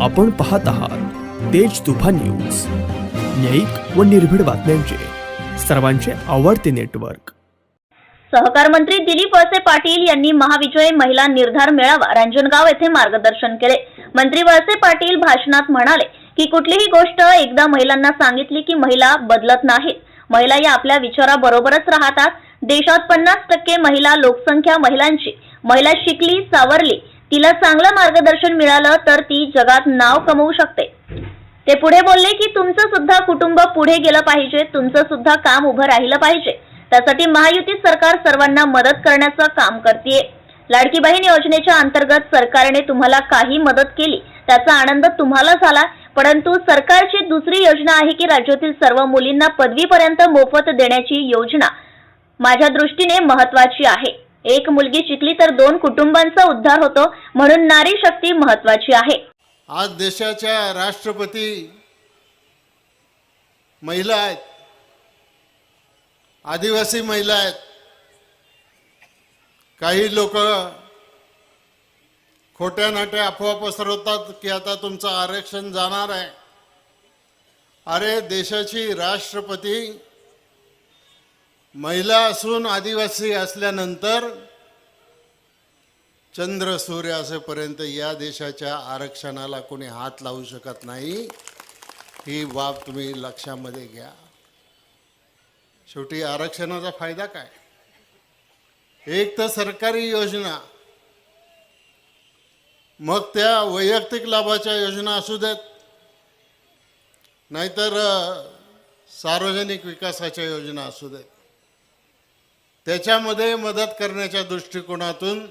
आपण पाहत आहात तेज तुफा न्यूज. न्यायिक व निर्भीड बातम्यांचे. सर्वांचे आवडते नेटवर्क. सहकार मंत्री दिलीप वळसे पाटील यांनी महाविजय महिला निर्धार मेळावा रांजणगाव येथे मार्गदर्शन केले. मंत्री वळसे पाटील भाषणात म्हणाले की कुठलीही गोष्ट एकदा महिलांना सांगितली की महिला बदलत नाहीत. महिला या आपल्या विचाराबरोबरच राहतात. देशात पन्नास टक्के महिला लोकसंख्या महिलांची. महिला शिकली सावरली तिला चांगलं मार्गदर्शन मिळालं तर ती जगात नाव कमवू शकते. ते पुढे बोलले की तुमचं सुद्धा कुटुंब पुढे गेलं पाहिजे. तुमचं सुद्धा काम उभं राहिलं पाहिजे. त्यासाठी महायुती सरकार सर्वांना मदत करण्याचं काम करते लाडकी बहीण योजनेच्या अंतर्गत सरकारने तुम्हाला काही मदत केली. त्याचा आनंद तुम्हाला झाला. परंतु सरकारची दुसरी योजना आहे की राज्यातील सर्व मुलींना पदवीपर्यंत मोफत देण्याची योजना माझ्या दृष्टीने महत्वाची आहे. एक मुलगी शिकली तर दोन कुटुंबांचा उद्धार होतो म्हणून नारी शक्ती महत्वाची आहे. आज देशाच्या राष्ट्रपती महिला आहेत. आदिवासी महिला आहेत. काही लोक खोट्या नाट्या अफवा पसरवतात की आता तुमचं आरक्षण जाणार आहे. अरे देशाची राष्ट्रपती महिला असून आदिवासी असल्यानंतर चंद्र सूर्य असेपर्यंत या देशाच्या आरक्षणाला कोणी हात लावू शकत नाही ही बाब तुम्ही लक्षामध्ये घ्या. शेवटी आरक्षणाचा फायदा काय? एक तर सरकारी योजना. मग त्या वैयक्तिक लाभाच्या योजना असू देत. नाहीतर सार्वजनिक विकासाच्या योजना असू देत. त्याच्यामध्ये मदत करण्याच्या दृष्टिकोनातून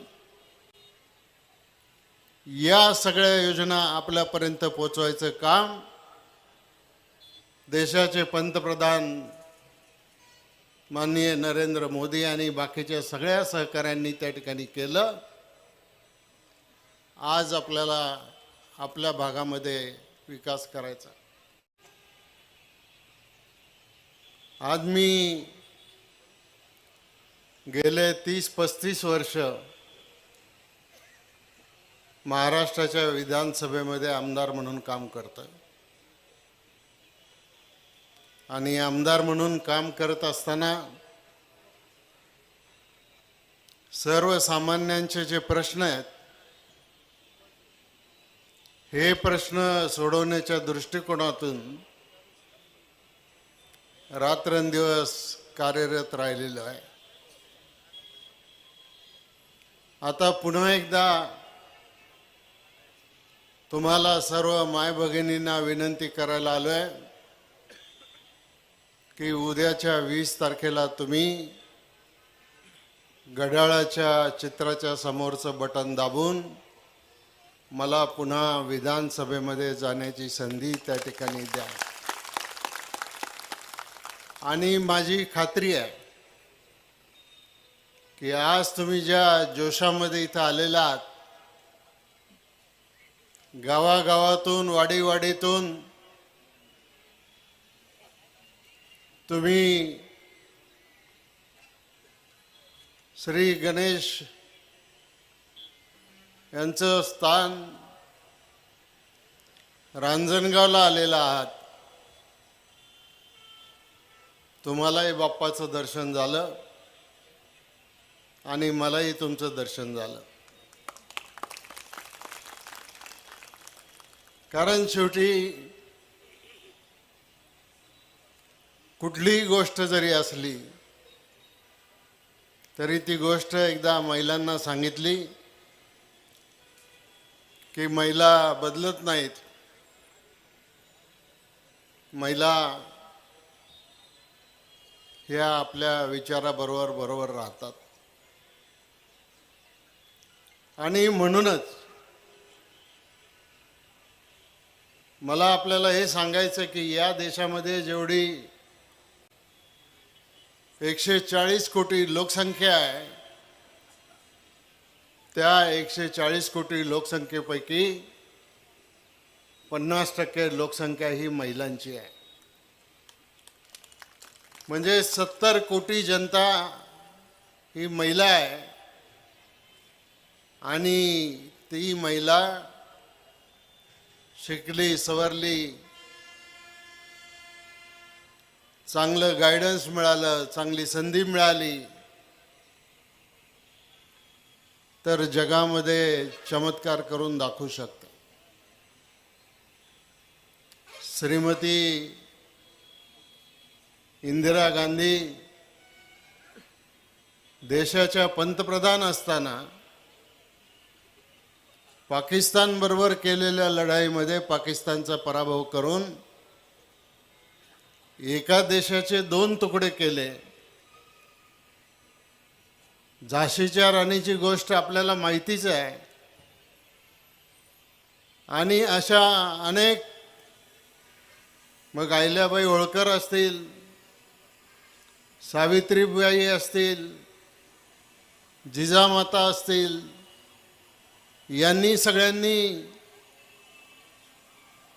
या सगळ्या योजना आपल्यापर्यंत पोचवायचं काम देशाचे पंतप्रधान माननीय नरेंद्र मोदी आणि बाकीच्या सगळ्या सहकाऱ्यांनी त्या ठिकाणी केलं. आज आपल्याला आपल्या भागामध्ये विकास करायचा. आज मी गेले तीस पस्तीस वर्ष महाराष्ट्राच्या विधानसभेमध्ये आमदार म्हणून काम करतोय. आणि आमदार म्हणून काम करत असताना सर्वसामान्यांचे जे प्रश्न आहेत हे प्रश्न सोडवण्याच्या दृष्टिकोनातून रात्रंदिवस कार्यरत राहिलेलो आहे. आता पुन्हा एकदा तुम्हाला सर्व माय भगिनींना विनंती करायला आलो आहे की उद्याच्या वीस तारखेला तुम्ही घड्याळाच्या चित्राच्या समोरचं बटन दाबून मला पुन्हा विधानसभेमध्ये जाण्याची संधी त्या ठिकाणी द्या. आणि माझी खात्री आहे की आज तुम्ही ज्या जोशामध्ये इथं आलेला आहात गावागावातून वाडीवाडीतून तुम्ही श्री गणेश यांचं स्थान रांजणगावला आलेला आहात तुम्हालाही बाप्पाचं दर्शन झालं. आणि मलाही तुमचं दर्शन झालं. कारण शेवटी कुठलीही गोष्ट जरी असली तरी ती गोष्ट एकदा महिलांना सांगितली की महिला बदलत नाहीत. महिला ह्या आपल्या विचाराबरोबर बरोबर राहतात. आणि म्हणूनच मला आपल्याला हे सांगायचं की या देशामध्ये जेवढी एकशे चाळीस कोटी लोकसंख्या आहे त्या एकशे चाळीस कोटी लोकसंख्येपैकी पन्नास टक्के लोकसंख्या ही महिलांची आहे. म्हणजे सत्तर कोटी जनता ही महिला आहे. आणि ती महिला शिकली सवरली. चांगलं गायडन्स मिळालं चांगली संधी मिळाली. तर जगामध्ये चमत्कार करून दाखवू शकते. श्रीमती इंदिरा गांधी देशाच्या पंतप्रधान असताना पाकिस्तान बरोबर केलेल्या लढाईमध्ये पाकिस्तानचा पराभव करून एका देशाचे दोन तुकडे केले. झाशीच्या राणीची गोष्ट आपल्याला माहितीच आहे. आणि अशा अनेक मग अहिल्याबाई होळकर असतील सावित्रीबाई असतील जिजामाता असतील यांनी सगळ्यांनी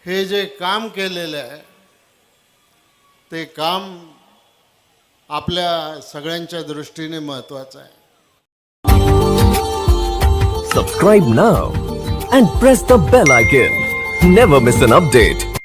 हे जे काम केलेलं आहे ते काम आपल्या सगळ्यांच्या दृष्टीने महत्वाचं आहे. Subscribe now and press the bell icon never miss an update